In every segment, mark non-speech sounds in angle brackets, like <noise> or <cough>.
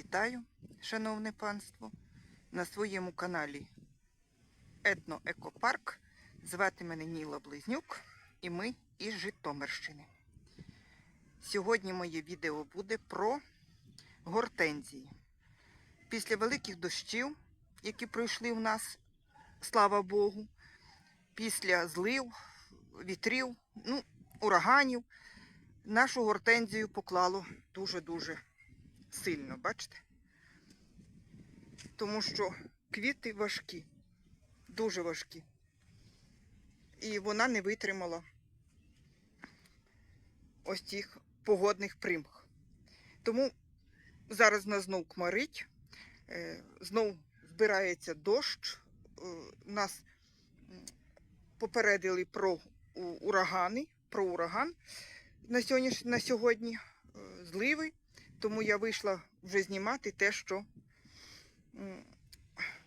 Вітаю, шановне панство, на своєму каналі Етно Екопарк. Звати мене Ніла Близнюк і ми із Житомирщини. Сьогодні моє відео буде про гортензії. Після великих дощів, які пройшли в нас, слава Богу, після злив, вітрів, ну, ураганів, нашу гортензію поклало дуже-дуже сильно, бачите? Тому що квіти важкі, дуже важкі. І вона не витримала ось цих погодних примх. Тому зараз нас знов кмарить, е, знов збирається дощ. Е, Нас попередили про урагани, про ураган на сьогодні, на сьогодні е, зливи. Тому я вийшла вже знімати те, що,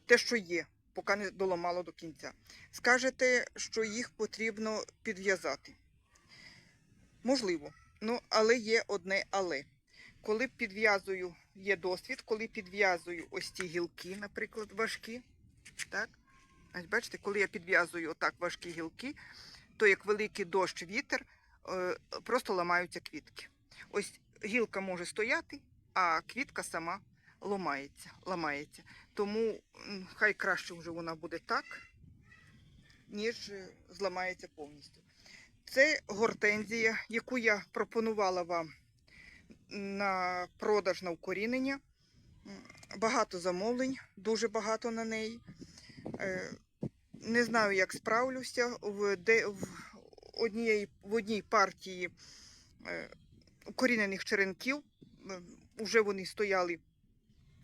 те, що є, поки не доламало до кінця. Скажете, що їх потрібно підв'язати. Можливо, ну, але є одне але. Коли підв'язую, є досвід, коли підв'язую ось ці гілки, наприклад, важкі, так? Ось бачите, коли я підв'язую отак важкі гілки, то як великий дощ, вітер, е, просто ламаються квітки. Ось гілка може стояти, а квітка сама ламається. ламається. Тому хай краще вже вона буде так, ніж е, зламається повністю. Це гортензія, яку я пропонувала вам на продаж на укорінення. Багато замовлень, дуже багато на неї. Е, Не знаю, як справлюся. В, де, в, однієї, в одній партії е, укорінених черенків. Уже вони стояли,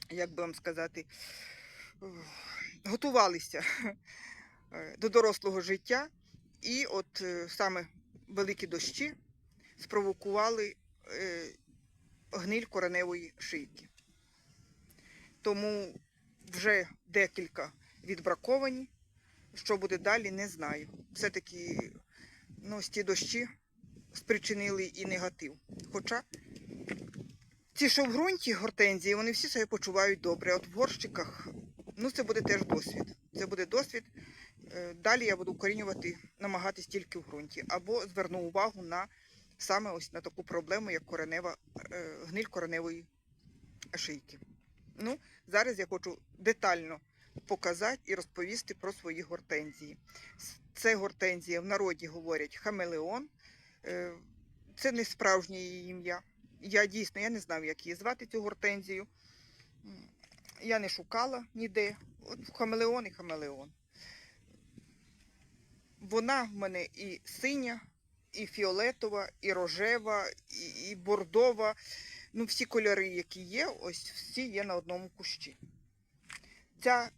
як би вам сказати, е, готувалися е, до дорослого життя. І от е, саме великі дощі спровокували е, гниль кореневої шийки. Тому вже декілька відбраковані. Що буде далі, не знаю. Все-таки ну, ті дощі спричинили і негатив. Хоча ті, що в ґрунті гортензії, вони всі себе почувають добре. От в горщиках, ну це буде теж досвід. Це буде досвід. Е, Далі я буду укорінювати, намагатись тільки в ґрунті. Або зверну увагу на саме ось на таку проблему, як коренева, е, гниль кореневої шийки. Ну, зараз я хочу детально показати і розповісти про свої гортензії. Це гортензія в народі говорять хамелеон. Е, Це не справжнє її ім'я. Я дійсно я не знав, як її звати цю гортензію. Я не шукала ніде. От хамелеон і хамелеон. Вона в мене і синя, і фіолетова, і рожева, і, і бордова. Ну, всі кольори, які є, ось всі є на одному кущі. Ця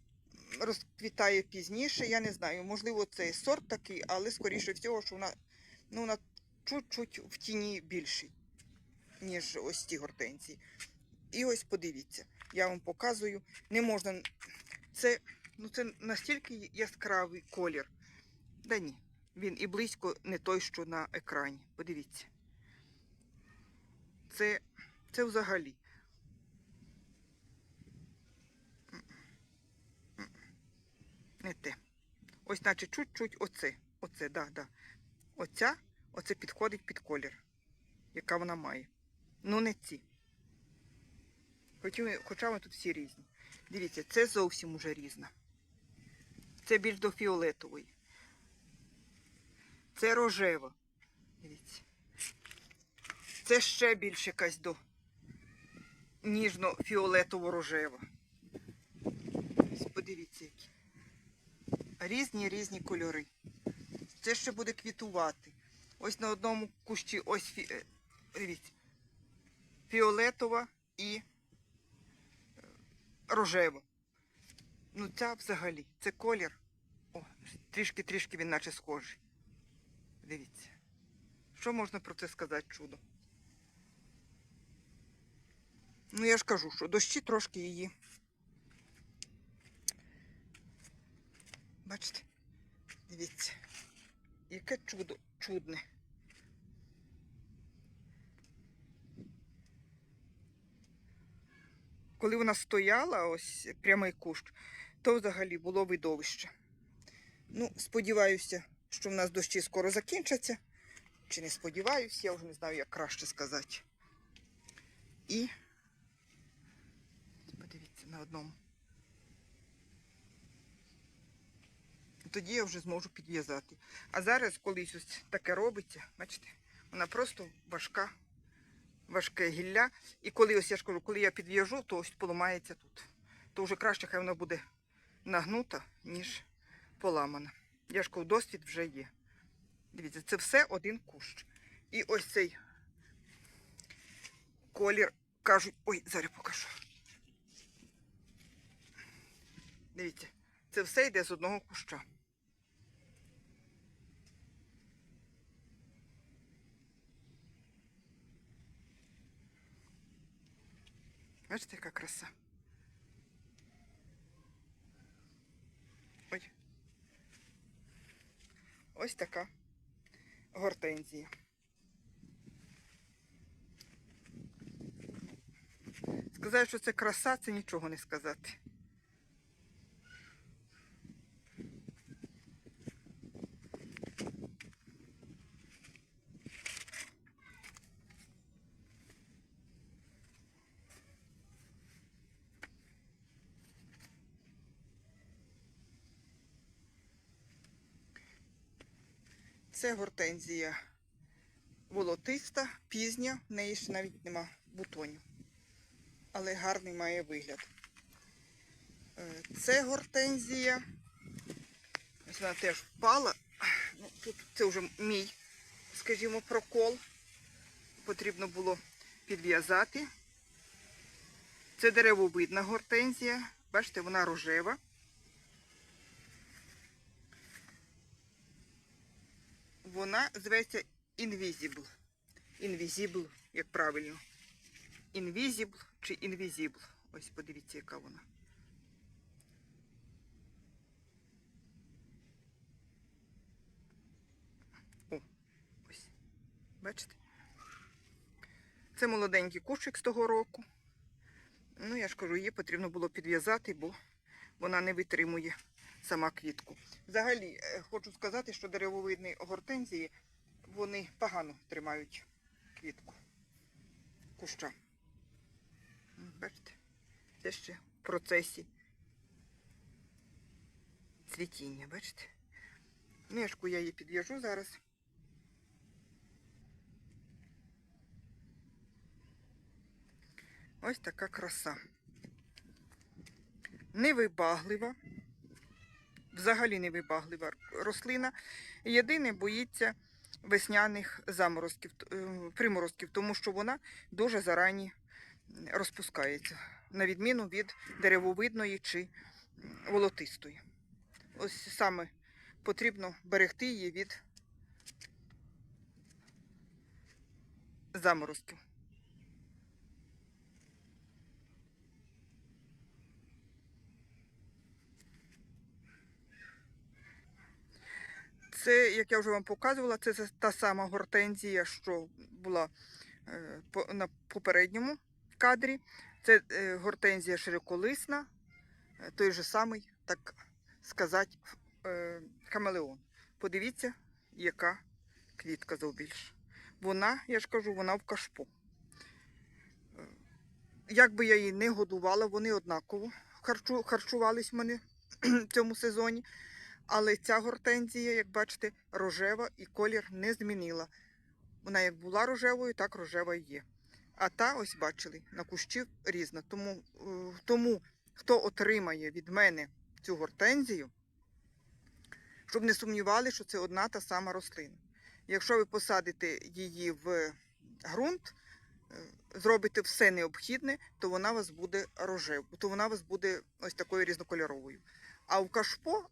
розквітає пізніше, я не знаю, можливо, це сорт такий, але скоріше всього, що вона, ну, вона чуть-чуть в тіні більший, ніж ось ті гортензії. І ось подивіться, я вам показую, не можна. Це, ну, це настільки яскравий колір. Да ні, він і близько не той, що на екрані. Подивіться. Це, це взагалі. Не те. Ось, наче чуть-чуть оце. Оце, да, да. Оця, оце підходить під колір, яка вона має. Ну, не ці. Хоча, вони тут всі різні. Дивіться, це зовсім уже різна. Це більш до фіолетової. Це рожева. Дивіться. Це ще більш якась до ніжно-фіолетово-рожева. Подивіться, які. Різні різні кольори. Це ще буде квітувати. Ось на одному кущі ось фі... е, дивіться, фіолетова і е, рожева. Ну, ця взагалі, це колір. О, трішки-трішки він наче схожий. Дивіться. Що можна про це сказати чудо? Ну, я ж кажу, що дощі трошки її. Бачите? Дивіться. Яке чудо чудне. Коли вона стояла, ось прямий кущ, то взагалі було видовище. Ну, сподіваюся, що в нас дощі скоро закінчаться. Чи не сподіваюся, я вже не знаю, як краще сказати. І подивіться на одному. Тоді я вже зможу підв'язати. А зараз колись ось таке робиться, бачите, вона просто важка, важке гілля. І коли ось я ж кажу, коли я підв'яжу, то ось поламається тут. То вже краще, хай вона буде нагнута, ніж поламана. Я ж кажу, досвід вже є. Дивіться, це все один кущ. І ось цей колір кажуть. Ой, зараз покажу. Дивіться, це все йде з одного куща. Бачите, яка краса. Ой. Ось така гортензія. Сказати, що це краса, це нічого не сказати. Це гортензія волотиста, пізня, в неї ще навіть нема бутонів. Але гарний має вигляд. Е, Це гортензія. Ось вона теж впала. Ну, тут це вже мій, скажімо, прокол. Потрібно було підв'язати. Це деревовидна гортензія. Бачите, вона рожева. Вона зветься Invisible. Invisible, як правильно. Invisible чи Invisible. Ось подивіться, яка вона. О, ось. Бачите? Це молоденький кущик з того року. Ну, я ж кажу, її потрібно було підв'язати, бо вона не витримує сама квітку. Взагалі, е, хочу сказати, що деревовидні гортензії вони погано тримають квітку куща. Бачите, це ще в процесі цвітіння, бачите? Нишку я її підв'яжу зараз. Ось така краса. Невибаглива взагалі невибаглива рослина. Єдине боїться весняних заморозків, е, приморозків, тому що вона дуже зарані розпускається, на відміну від деревовидної чи волотистої. Ось саме потрібно берегти її від заморозків. Це, як я вже вам показувала, це та сама гортензія, що була е, на попередньому кадрі. Це е, гортензія широколисна, е, той же самий, так сказати, хамелеон. Подивіться, яка квітка завбільш. Вона, я ж кажу, вона в кашпо. Як би я її не годувала, вони однаково харчу, харчувались в мене <clears throat> в цьому сезоні. Але ця гортензія, як бачите, рожева і колір не змінила. Вона як була рожевою, так рожева і є. А та, ось бачили, на кущі різна. Тому, е, тому хто отримає від мене цю гортензію, щоб не сумнівали, що це одна та сама рослина. Якщо ви посадите її в ґрунт, е, зробите все необхідне, то вона вас буде рожевою, то вона вас буде ось такою різнокольоровою. А в кашпо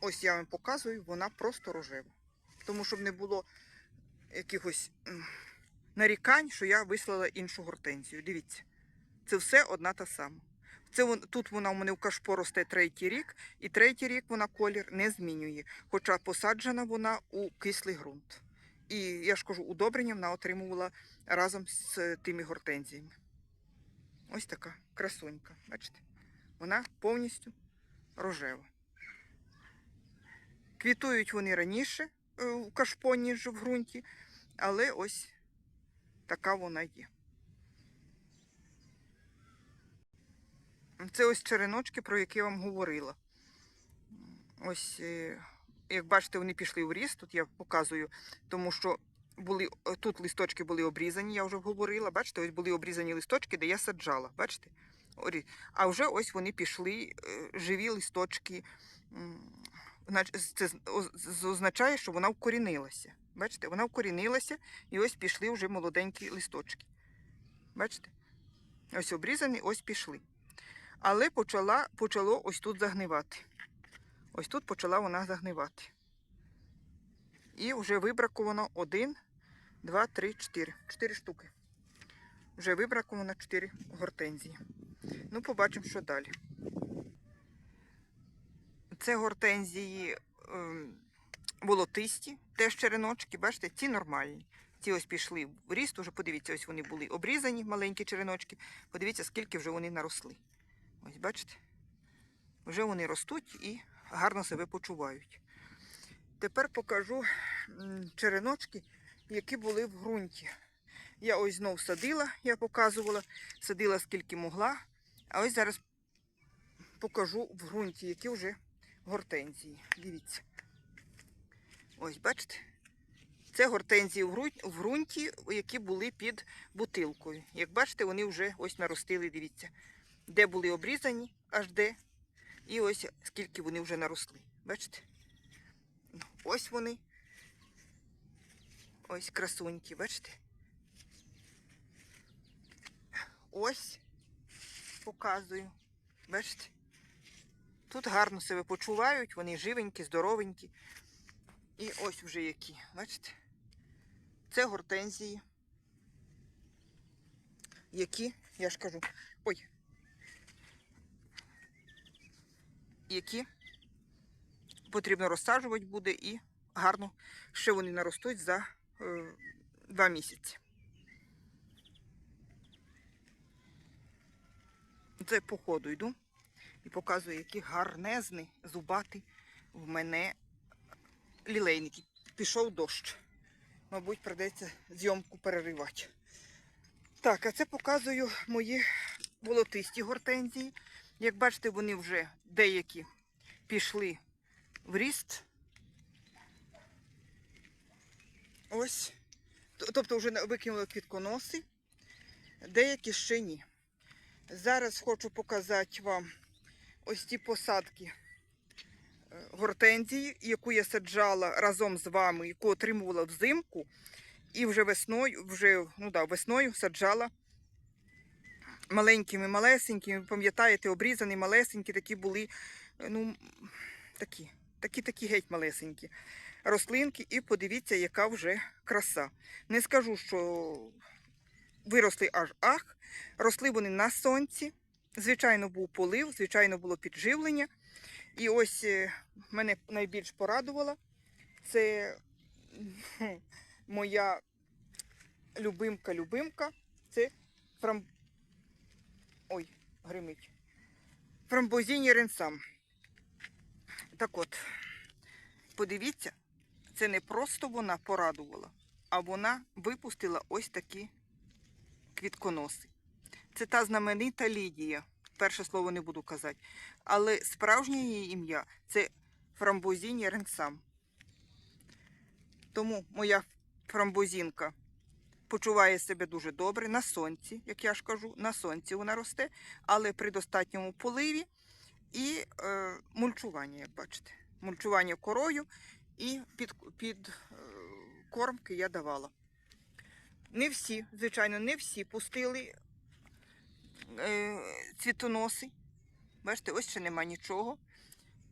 Ось я вам показую, вона просто рожева. Тому щоб не було якихось нарікань, що я вислала іншу гортензію. Дивіться, це все одна та сама. Це тут вона у мене в кашпо росте третій рік, і третій рік вона колір не змінює. Хоча посаджена вона у кислий ґрунт. І я ж кажу, удобрення вона отримувала разом з тими гортензіями. Ось така красунька. Бачите? Вона повністю рожева. Квітують вони раніше е, в кашпо, ніж в ґрунті, але ось така вона є. Це ось череночки, про які я вам говорила. Ось, е, як бачите, вони пішли в ріст. Тут я показую, тому що були, е, тут листочки були обрізані, я вже говорила. Бачите, ось були обрізані листочки, де я саджала. Бачите? А вже ось вони пішли, е, живі листочки. Це означає, що вона вкорінилася. Бачите, вона вкорінилася і ось пішли вже молоденькі листочки. Бачите? Ось обрізані, ось пішли. Але почала, почало ось тут загнивати. Ось тут почала вона загнивати. І вже вибраковано один, два, три, чотири. Чотири штуки. Вже вибраковано чотири гортензії. Ну, побачимо, що далі. Це гортензії ем, волотисті, теж череночки. Бачите, ці нормальні. Ці ось пішли в ріст, уже подивіться, ось вони були обрізані, маленькі череночки. Подивіться, скільки вже вони наросли. Ось бачите? Вже вони ростуть і гарно себе почувають. Тепер покажу череночки, які були в ґрунті. Я ось знов садила, я показувала, садила скільки могла. А ось зараз покажу в ґрунті, які вже гортензії. Дивіться. Ось, бачите? Це гортензії в ґрунті, які були під бутилкою. Як бачите, вони вже ось наростили, дивіться. Де були обрізані, аж де. І ось скільки вони вже наросли. Бачите? Ось вони. Ось красуньки, бачите? Ось показую. Бачите? Тут гарно себе почувають, вони живенькі, здоровенькі. І ось вже які, бачите? Це гортензії, які, я ж кажу, ой, які потрібно розсаджувати буде і гарно ще вони наростуть за е, два місяці. Це по ходу йду і показую, які гарнезні зубати в мене лілейники. Пішов дощ. Мабуть, придеться зйомку переривати. Так, а це показую мої волотисті гортензії. Як бачите, вони вже деякі пішли в ріст. Ось. Тобто вже викинули квітконоси, деякі ще ні. Зараз хочу показати вам ось ті посадки е, гортензії, яку я саджала разом з вами, яку отримувала взимку. І вже весною, вже, ну да, весною саджала маленькими, малесенькими. Пам'ятаєте, обрізані, малесенькі такі були, е, ну, такі, такі, такі геть малесенькі рослинки. І подивіться, яка вже краса. Не скажу, що виросли аж ах. Росли вони на сонці. Звичайно, був полив, звичайно, було підживлення. І ось е, мене найбільш порадувала. Це моя любимка-любимка. Це фрам... Ой, гримить. Фрамбозіні ренсам. Так от, подивіться, це не просто вона порадувала, а вона випустила ось такі квітконоси. Це та знаменита Лідія. Перше слово не буду казати. Але справжнє її ім'я це Фрамбозіння Ренсам. Тому моя фрамбозінка почуває себе дуже добре на сонці, як я ж кажу, на сонці вона росте, але при достатньому поливі і е, мульчування, як бачите. Мульчування корою і під, під е, кормки я давала. Не всі, звичайно, не всі пустили е, цвітоноси. Бачите, ось ще нема нічого.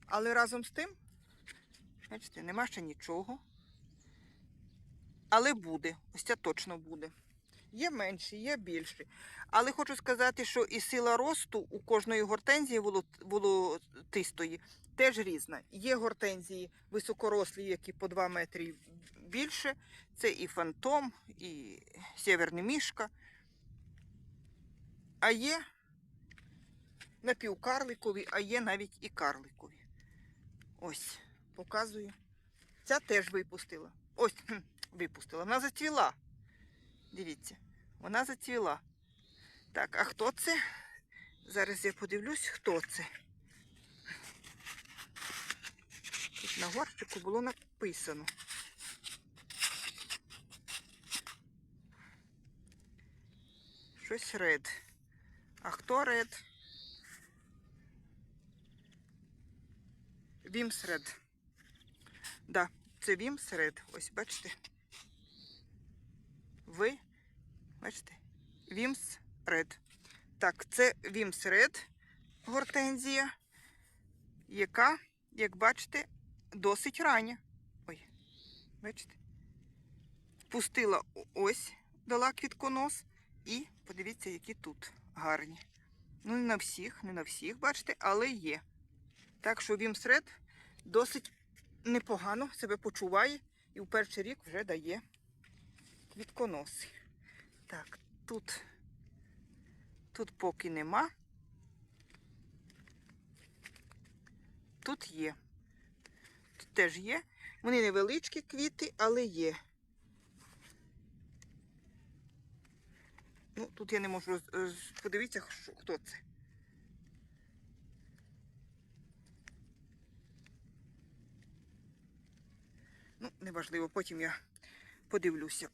Але разом з тим, бачите, нема ще нічого. Але буде, ось це точно буде. Є менші, є більші. Але хочу сказати, що і сила росту у кожної гортензії волот- волотистої теж різна. Є гортензії високорослі, які по 2 метри більше. Це і фантом, і сєверний мішка. А є напівкарликові, а є навіть і карликові. Ось, показую. Ця теж випустила. Ось, випустила. Вона зацвіла. Дивіться, вона зацвіла. Так, а хто це? Зараз я подивлюсь, хто це. Тут на горщику було написано. Щось ред. А хто ред? Вімс ред. Да, це Вімс ред. Ось бачите. Ви бачите? Вімс ред. Так, це Вімс ред гортензія, яка, як бачите, досить рання. Ой, бачите? Пустила о- ось, дала квітконос. І подивіться, які тут гарні. Ну, не на всіх, не на всіх, бачите, але є. Так що Вімсред досить непогано себе почуває і в перший рік вже дає квітконоси. Так, тут, тут поки нема. Тут є. Тут теж є. Вони невеличкі квіти, але є. Ну, тут я не можу роз- подивіться, хто це. Ну, неважливо, потім я подивлюся.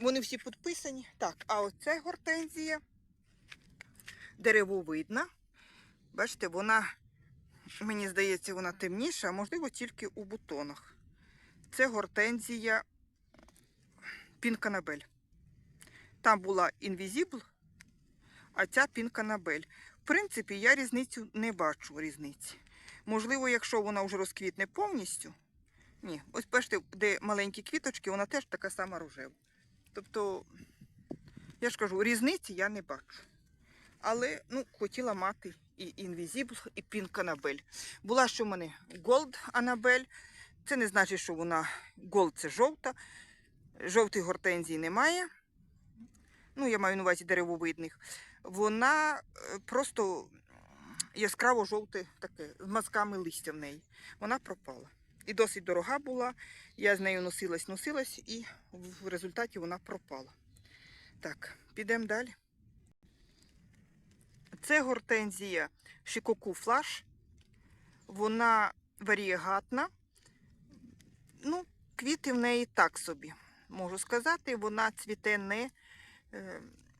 Вони всі підписані. Так, а оце гортензія деревовидна. Бачите, вона, мені здається, вона темніша, а можливо тільки у бутонах. Це гортензія Пінканабель. Там була Invisible, а ця Пінканабель. В принципі, я різницю не бачу різниці. Можливо, якщо вона вже розквітне повністю. Ні, ось бачите, де маленькі квіточки, вона теж така сама рожева. Тобто, я ж кажу, різниці я не бачу. Але ну, хотіла мати і Invisible, і Pink Annabelle. Була ще в мене Gold Annabelle. Це не значить, що вона Gold це жовта. Жовтих гортензій немає. Ну, я маю на увазі деревовидних. Вона е, просто яскраво жовте таке, з мазками листя в неї. Вона пропала. І досить дорога була. Я з нею носилась, носилась, і в результаті вона пропала. Так, підемо далі. Це гортензія Шикоку Флаш. Вона варієгатна. Ну, квіти в неї так собі. Можу сказати, вона цвіте не,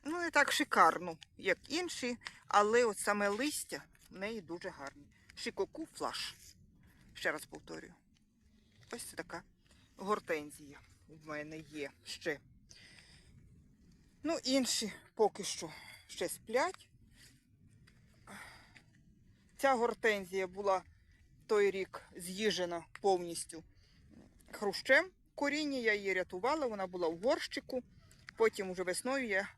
ну, не так шикарно, як інші, але от саме листя в неї дуже гарне. Шикоку Флаш. Ще раз повторюю. Ось це така гортензія в мене є ще. Ну, інші поки що ще сплять. Ця гортензія була той рік з'їжена повністю хрущем. Коріння я її рятувала, вона була в горщику. Потім уже весною я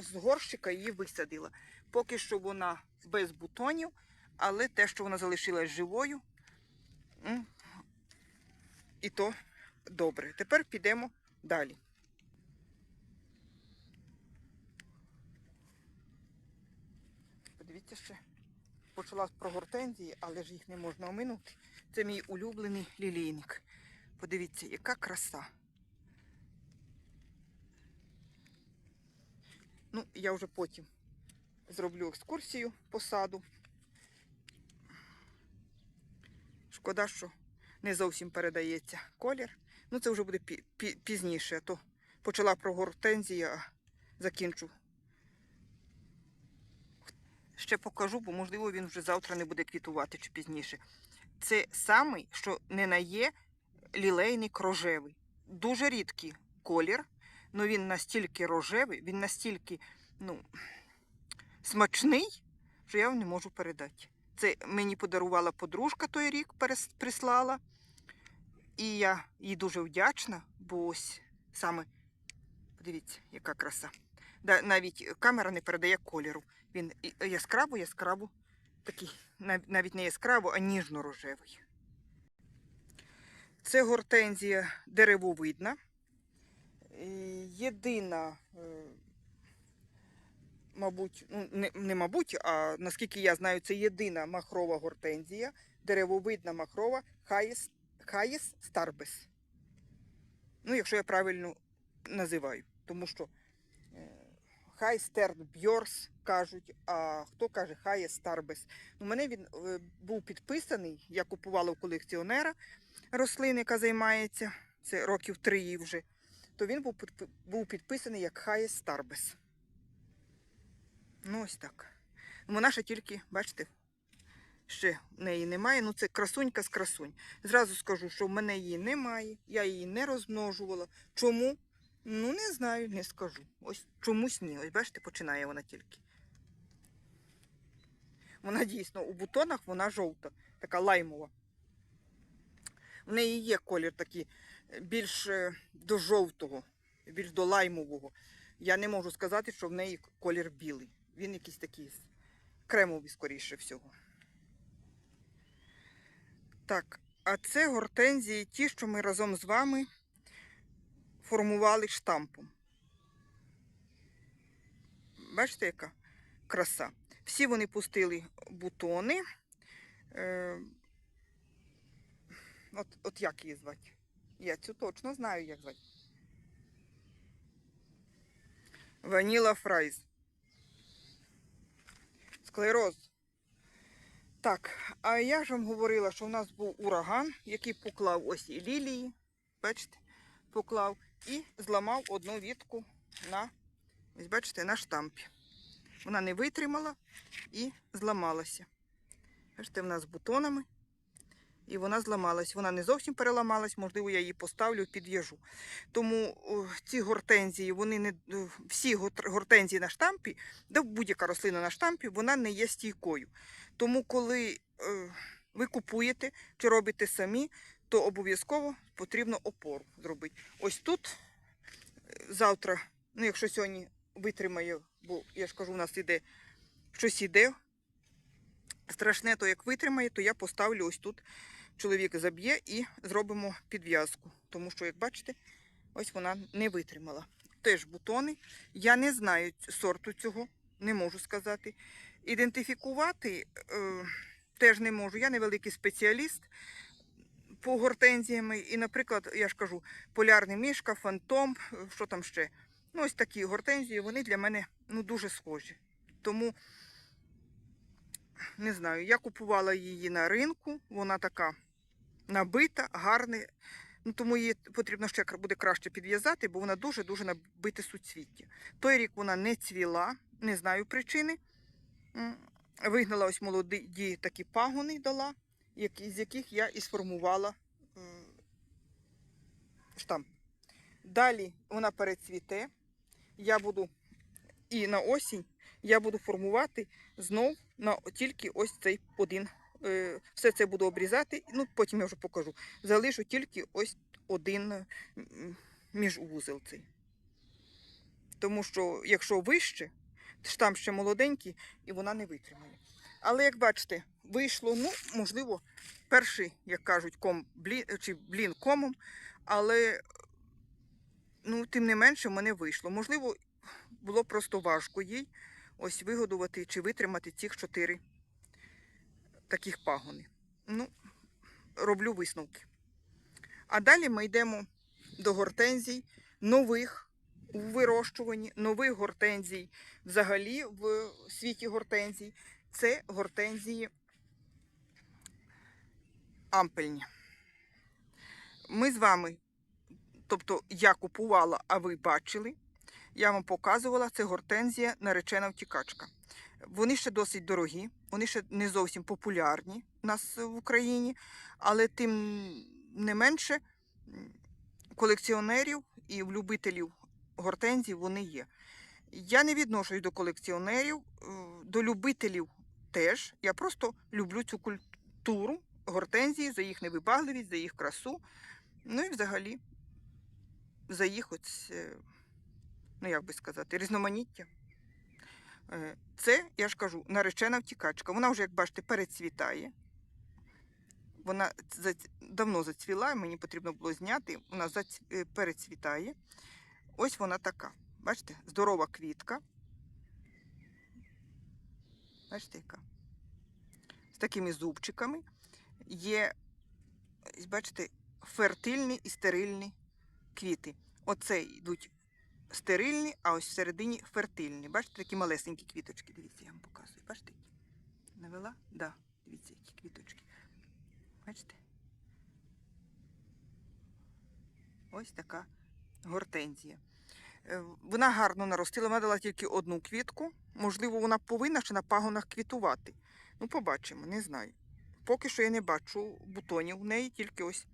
з горщика її висадила. Поки що вона без бутонів, але те, що вона залишилась живою, і то добре. Тепер підемо далі. Подивіться ще. Почала про гортензії, але ж їх не можна оминути. Це мій улюблений лілійник. Подивіться, яка краса. Ну, я вже потім зроблю екскурсію по саду. Шкода, що не зовсім передається колір. Ну, це вже буде пі- пі- пізніше, то почала про гортензії, а закінчу. Ще покажу, бо можливо він вже завтра не буде квітувати чи пізніше. Це самий, що не на є лілейник рожевий. Дуже рідкий колір, але він настільки рожевий, він настільки ну, смачний, що я вам не можу передати. Це мені подарувала подружка той рік, прислала. І я їй дуже вдячна, бо ось саме, подивіться, яка краса. Навіть камера не передає кольору. Він яскраво, яскраво, такий, навіть не яскраво, а ніжно-рожевий. Це гортензія деревовидна. Е, Єдина, е, мабуть, ну не, не мабуть, а наскільки я знаю, це єдина махрова гортензія, деревовидна махрова Хаїс, Хаїс Старбес. Ну, якщо я правильно називаю, тому що Хайстерн Бьорс кажуть, а хто каже Хаєс Старбес. У мене він е, був підписаний, я купувала у колекціонера рослини, яка займається, це років три вже, то він був, підпи- був підписаний як Хаєс Старбес. Ну, ось так. Вона ще тільки, бачите, ще в неї немає. Ну, це красунька з красунь. Зразу скажу, що в мене її немає, я її не розмножувала. Чому? Ну, не знаю, не скажу. Ось чомусь ні. Ось бачите, починає вона тільки. Вона дійсно у бутонах вона жовта, така лаймова. В неї є колір такий більш до жовтого, більш до лаймового. Я не можу сказати, що в неї колір білий. Він якийсь такий кремовий, скоріше всього. Так, а це гортензії ті, що ми разом з вами формували штампом. Бачите, яка краса. Всі вони пустили бутони. Е, от, от як її звати? Я цю точно знаю, як звати. Ваніла Фрайз. Склероз. Так, а я ж вам говорила, що в нас був ураган, який поклав ось і лілії. Бачите? Поклав і зламав одну вітку на, бачите, на штампі. Вона не витримала і зламалася. Бачите, вона з бутонами. І вона зламалась. Вона не зовсім переламалась, можливо, я її поставлю, підв'яжу. Тому ці гортензії, вони не о, всі гортензії на штампі, да будь-яка рослина на штампі, вона не є стійкою. Тому, коли е, ви купуєте чи робите самі, то обов'язково потрібно опору зробити. Ось тут е, завтра, ну якщо сьогодні витримає, бо я ж кажу, у нас іде щось іде. Страшне, то як витримає, то я поставлю ось тут. Чоловік заб'є і зробимо підв'язку. Тому що, як бачите, ось вона не витримала. Теж бутони. Я не знаю сорту цього, не можу сказати. Ідентифікувати е, теж не можу. Я невеликий спеціаліст по гортензіями. І, наприклад, я ж кажу, полярний мішка, фантом, е, що там ще. Ну, ось такі гортензії, вони для мене ну, дуже схожі. Тому не знаю, я купувала її на ринку, вона така набита, гарна. Ну, тому її потрібно ще буде краще підв'язати, бо вона дуже-дуже набите суцвіття. Той рік вона не цвіла, не знаю причини. Вигнала ось молоді такі пагони дала, з яких я і сформувала штамп. Далі вона перецвіте. Я буду і на осінь я буду формувати знов на тільки ось цей один. е, Все це буду обрізати, ну потім я вже покажу. Залишу тільки ось один міжвузел цей. Тому що, якщо вище, штамп ще молоденький і вона не витримає. Але як бачите, вийшло, ну, можливо, перший, як кажуть, ком блін, чи блін комом, але ну, тим не менше в мене вийшло. Можливо, було просто важко їй ось вигодувати чи витримати цих чотири таких пагони. Ну, роблю висновки. А далі ми йдемо до гортензій нових у вирощуванні, нових гортензій взагалі в світі гортензій. Це гортензії ампельні. Ми з вами, тобто я купувала, а ви бачили, я вам показувала, це гортензія наречена втікачка. Вони ще досить дорогі, вони ще не зовсім популярні у нас в Україні, але тим не менше колекціонерів і любителів гортензій вони є. Я не відношусь до колекціонерів, е, до любителів теж. Я просто люблю цю культуру гортензії за їх невибагливість, за їх красу. Ну і взагалі за їх ось, е, ну як би сказати, різноманіття. Е, Це, я ж кажу, наречена втікачка. Вона вже, як бачите, перецвітає. Вона давно зацвіла, мені потрібно було зняти. Вона е, перецвітає. Ось вона така. Бачите, здорова квітка. Бачите, яка? З такими зубчиками. Є, бачите, фертильні і стерильні квіти. Оце йдуть стерильні, а ось всередині фертильні. Бачите, такі малесенькі квіточки. Дивіться, я вам показую. Бачите? які? Навела? Так. Да. Дивіться, які квіточки. Бачите? Ось така гортензія. Е, Вона гарно наростила, вона дала тільки одну квітку. Можливо, вона повинна ще на пагонах квітувати. Ну, побачимо, не знаю. Поки що я не бачу бутонів в неї, тільки ось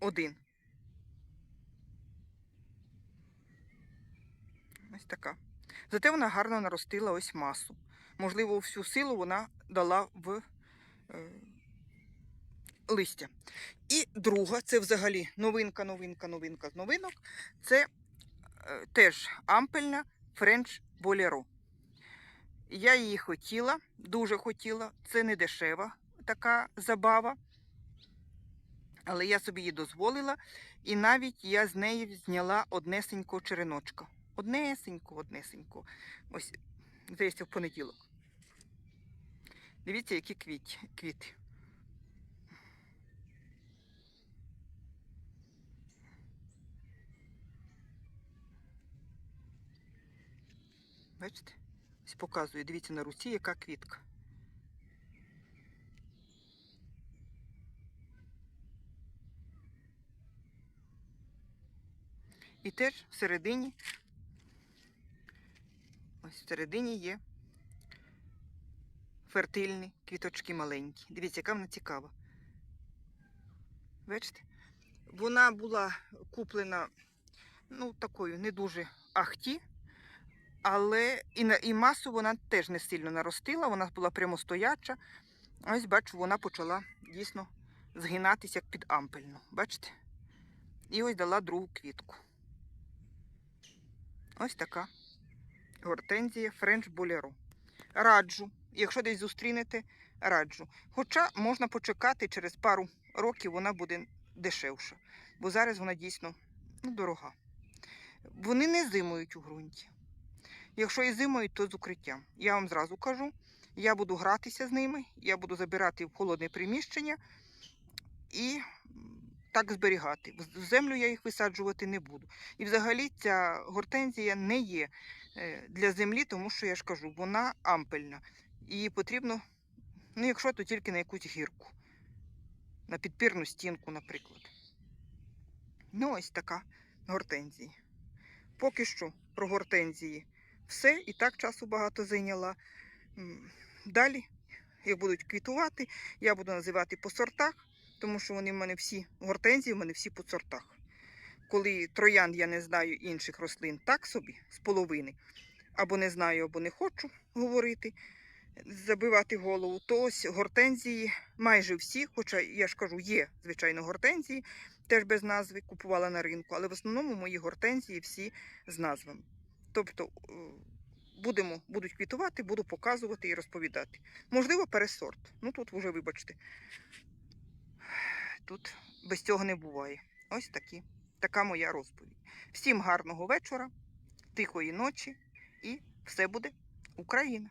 один. Ось така. Зате вона гарно наростила ось масу. Можливо, всю силу вона дала в е, листя. І друга, це взагалі новинка, новинка, новинка з новинок. Це е, теж ампельна French Bolero. Я її хотіла, дуже хотіла. Це не дешева така забава. Але я собі її дозволила, і навіть я з неї зняла однесенького череночка. Однесенько, однесенько. Ось, здається, в понеділок. Дивіться, які квіті, квіти. Бачите? Ось показую, дивіться на руці, яка квітка. І теж всередині, ось всередині є фертильні квіточки маленькі. Дивіться, яка вона цікава. Бачите? Вона була куплена, ну, такою не дуже ахті, але і, і масу вона теж не сильно наростила, вона була прямостояча. Ось бачу, вона почала дійсно згинатися як під ампельну. Бачите? І ось дала другу квітку. Ось така гортензія French Bolero. Раджу, якщо десь зустрінете, раджу. Хоча можна почекати, через пару років вона буде дешевша. Бо зараз вона дійсно ну, дорога. Вони не зимують у ґрунті. Якщо і зимують, то з укриттям. Я вам зразу кажу, я буду гратися з ними, я буду забирати в холодне приміщення і так зберігати. В землю я їх висаджувати не буду. І взагалі ця гортензія не є для землі, тому що я ж кажу, вона ампельна. Її потрібно, ну якщо то тільки на якусь гірку, на підпірну стінку, наприклад. Ну, ось така гортензія. Поки що про гортензії все, і так часу багато зайняла. Далі, як будуть квітувати, я буду називати по сортах, тому що вони в мене всі гортензії, в мене всі по сортах. Коли троян я не знаю інших рослин так собі, з половини, або не знаю, або не хочу говорити, забивати голову, то ось гортензії майже всі, хоча я ж кажу, є, звичайно, гортензії, теж без назви, купувала на ринку, але в основному мої гортензії всі з назвами. Тобто е, будемо, будуть квітувати, буду показувати і розповідати. Можливо, пересорт. Ну тут вже, вибачте, тут без цього не буває. Ось такі, така моя розповідь. Всім гарного вечора, тихої ночі і все буде Україна!